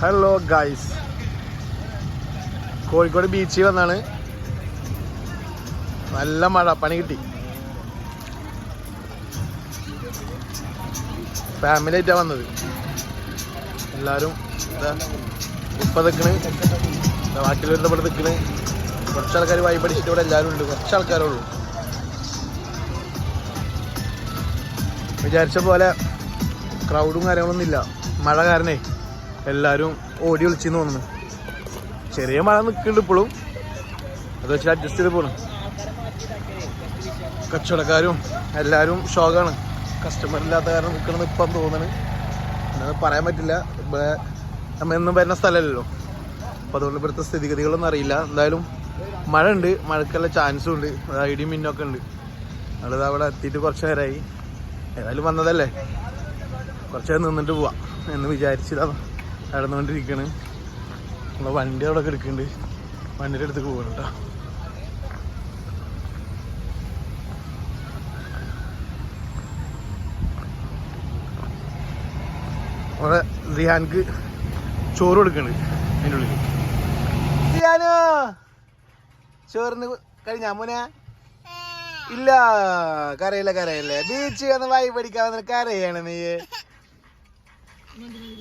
Hello guys Kozhikode ബീച്ചിൽ വന്നാണ്. നല്ല മഴ പണി കിട്ടി. ഫാമിലി ആയിട്ടാണ് വന്നത്. എല്ലാവരും ഇപ്പം നിൽക്കണ് ബാക്കിയുള്ളവരുടെ ഇവിടെ നിൽക്കണ് കുറച്ച് ആൾക്കാർ വായി പഠിച്ചിട്ട് ഇവിടെ എല്ലാവരും ഉണ്ട്. കുറച്ച് ആൾക്കാരേ ഉള്ളൂ. വിചാരിച്ച പോലെ ക്രൗഡും കാര്യങ്ങളൊന്നും ഇല്ല. മഴ കാരണേ. എല്ലാവരും ഓടി ഒളിച്ചെന്ന് തോന്നുന്നു. ചെറിയ മഴ നിൽക്കുന്നുണ്ട് ഇപ്പോഴും. അത് വെച്ചിട്ട് അഡ്ജസ്റ്റ് ചെയ്ത് പോകണം കച്ചവടക്കാരും എല്ലാവരും ഷോക്കാണ് കസ്റ്റമർ ഇല്ലാത്ത കാരണം നിൽക്കണം ഇപ്പം തോന്നണ്. എന്നത് പറയാൻ പറ്റില്ല. നമ്മൾ നമ്മ എന്നും വരുന്ന സ്ഥലമല്ലല്ലോ. അപ്പോൾ അതുകൊണ്ട് ഇവിടുത്തെ സ്ഥിതിഗതികളൊന്നും അറിയില്ല. എന്തായാലും മഴ ഉണ്ട്. മഴക്കുള്ള ചാൻസും ഉണ്ട്. ഇടിയും മിന്നൊക്കെ ഉണ്ട്. നമ്മളിത് അവിടെ എത്തിയിട്ട് കുറച്ച് നേരമായി ഏതായാലും വന്നതല്ലേ? കുറച്ച് നിന്നിട്ട് പോവാം എന്ന് വിചാരിച്ചതാണ് നടന്നുകൊണ്ടിരിക്കണ്. നമ്മളെ വണ്ടി അവിടെ എടുക്കുന്നുണ്ട്. വണ്ടിയുടെ അടുത്തേക്ക് പോകണം കേട്ടോ. അവിടെ റിയാൻക്ക് ചോറ് കൊടുക്കുന്നുണ്ട് അതിന്റെ ഉള്ളിൽ റിയാനോ? ചോറിന് കഴിഞ്ഞ അമ്മനെ ഇല്ല കരയില്ല കരയില്ലേ. ബീച്ച് വന്ന് വായി പഠിക്കാൻ വന്നിട്ട് കരയാണ് നീ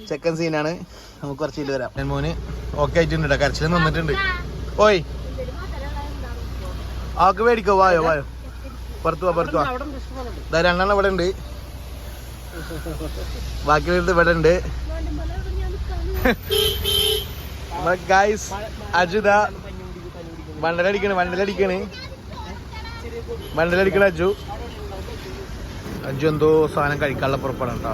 ചെക്കൻ സീനാണ് നമുക്ക് കുറച്ച് ഇതിൽ വരാം. ഞാൻ മോന് ഓക്കെ ആയിട്ടുണ്ട് കേട്ടോ കരച്ചിൽ നിന്നിട്ടുണ്ട്. ഓയ്. ആക്ക് മേടിക്കോ വായോ വായോ. പുറത്തു വാ പുറത്തു വാ. ഇതാ രണ്ടെണ്ണം ഇവിടെ ഉണ്ട്. ബാക്കിയുള്ളത് ഇവിടെ ഉണ്ട്. ഗായ്സ് അജുദ വണ്ടലടിക്കണ് വണ്ടലടിക്കണ്. വണ്ടലടിക്കണ അജു. അജു എന്തോ സാധനം കഴിക്കാനുള്ള പുറപ്പെടാം കേട്ടോ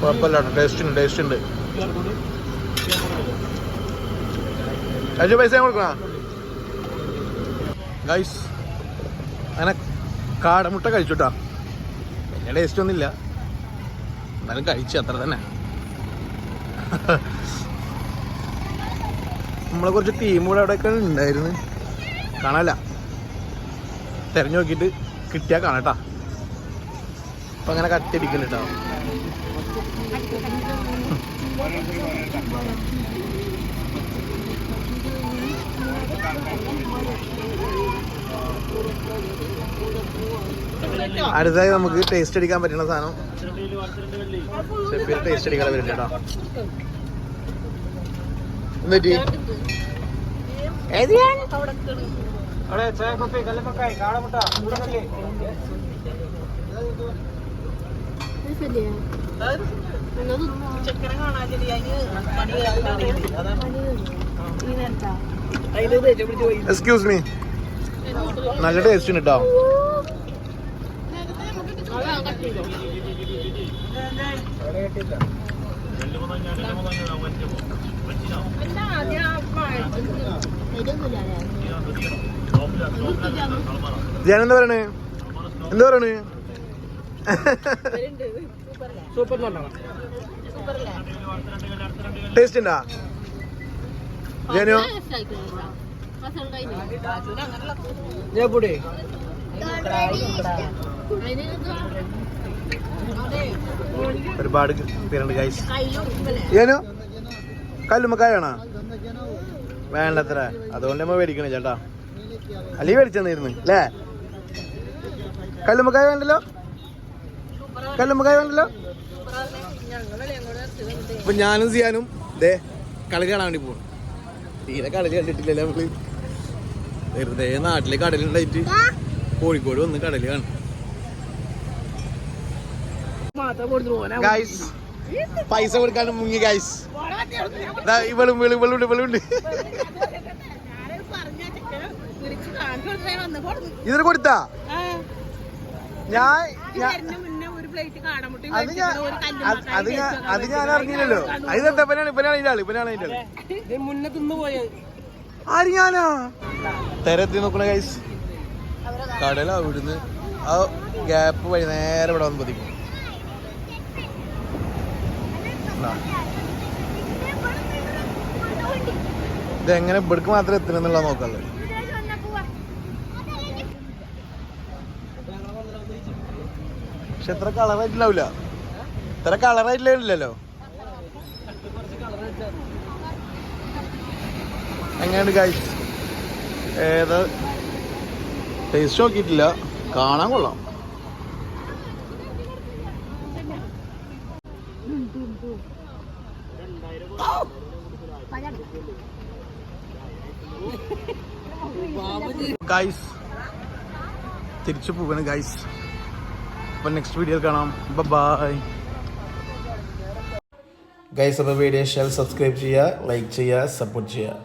കുഴപ്പമില്ല ടേസ്റ്റ് ഉണ്ട് ടേസ്റ്റ് ഉണ്ട്. അജു പൈസ കൊടുക്കണ? ഗൈസ് അങ്ങനെ കാടമുട്ട കഴിച്ചുട്ടാ. വലിയ ടേസ്റ്റ് ഒന്നുമില്ല. എന്നാലും കഴിച്ചു അത്ര തന്നെ. നമ്മളെ കുറച്ച് ടീം കൂടെ അവിടെയൊക്കെ ഉണ്ടായിരുന്നു. കാണാല്ല തെരഞ്ഞു നോക്കിയിട്ട് കിട്ടിയാൽ കാണാട്ടാ. അപ്പൊ അങ്ങനെ കത്തിയടിക്കലുണ്ടാവും അടുത്തായി നമുക്ക് ടേസ്റ്റ് അടിക്കാൻ പറ്റുന്ന സാധനം. ഷെഫിയിൽ ടേസ്റ്റ് അടിക്കാൻ പറ്റില്ല കേട്ടോ. എന്നിട്ട് എക്സ്ക്യൂസ് മീ നല്ല ടേസ്റ്റ് ഉണ്ട് ഞാൻ എന്താ പറയണേ? എന്താ പറയണേ? ടേസ്റ്റ് ഉണ്ടാ ജാനോ? ഒരുപാട് പേരുണ്ട് ഗൈസ് ജാനോ? കല്ലുമ്മക്കായാണോ വേണ്ടത്ര. അതുകൊണ്ട് നമ്മ മേടിക്കണേ ചേട്ടാ. അല്ലീ മേടിച്ചെന്നിരുന്നു അല്ലേ കല്ലുമ്മക്കായ വേണ്ടല്ലോ കല്ലുമ്മക്കായ വേണ്ടല്ലോ അപ്പൊ ഞാനും സിയാനും ദേ കളി കാണാൻ വേണ്ടി പോകും തീരെ കളി കണ്ടിട്ടില്ലല്ലേ നമ്മൾ. വെറുതെ നാട്ടിലെ കടലുണ്ടായിട്ട് കോഴിക്കോട് വന്ന് കടൽ കാണും. ഗൈസ് പൈസ കൊടുക്കാൻ മുങ്ങി ഗൈസ് ഇവളും ഇവളും ഇവളുണ്ട് ഇവളുണ്ട് ഇതിന് കൊടുത്താ ഞാൻ അത് ഞാൻ അത് അത് ഞാൻ അത് ഞാൻ അറിഞ്ഞില്ലല്ലോ. അത് എന്താ? ഇപ്പനാണ് ഇപ്പനാണ് അതിന്റെ ആൾ ഇപ്പനാണ് അതിന്റെ ആൾ. മുന്നേ തിന്നു പോയത്. ആര് ഞാനാ? തെരത്തി നോക്കണ ഗൈസ് കടല അവിടുന്ന് ആ ഗ്യാപ്പ് വഴി നേരെ ഇവിടെ വന്ന് പതിക്കും. ഇതാ. ഇതെങ്ങനെ ഇവിടേക്ക് മാത്രം എത്തണമെന്നുള്ള നോക്കാനുള്ളത്. പക്ഷെ കളർ കളറായിട്ടുണ്ടാവില്ല ഇത്ര കളറായിട്ടില്ലല്ലോ എങ്ങനെയുണ്ട് ഗൈസ് ഏത്? ടേസ്റ്റ് നോക്കിയിട്ടില്ല. കാണാൻ കൊള്ളാം. ഗൈസ് തിരിച്ചു പോവാണ് ഗൈസ് അപ്പൊ നെക്സ്റ്റ് വീഡിയോ കാണാം. ബൈ ഗൈസ് അപ്പോൾ വീഡിയോ ഷെയർ സബ്സ്ക്രൈബ് ചെയ്യുക ലൈക്ക് ചെയ്യുക സപ്പോർട്ട് ചെയ്യുക.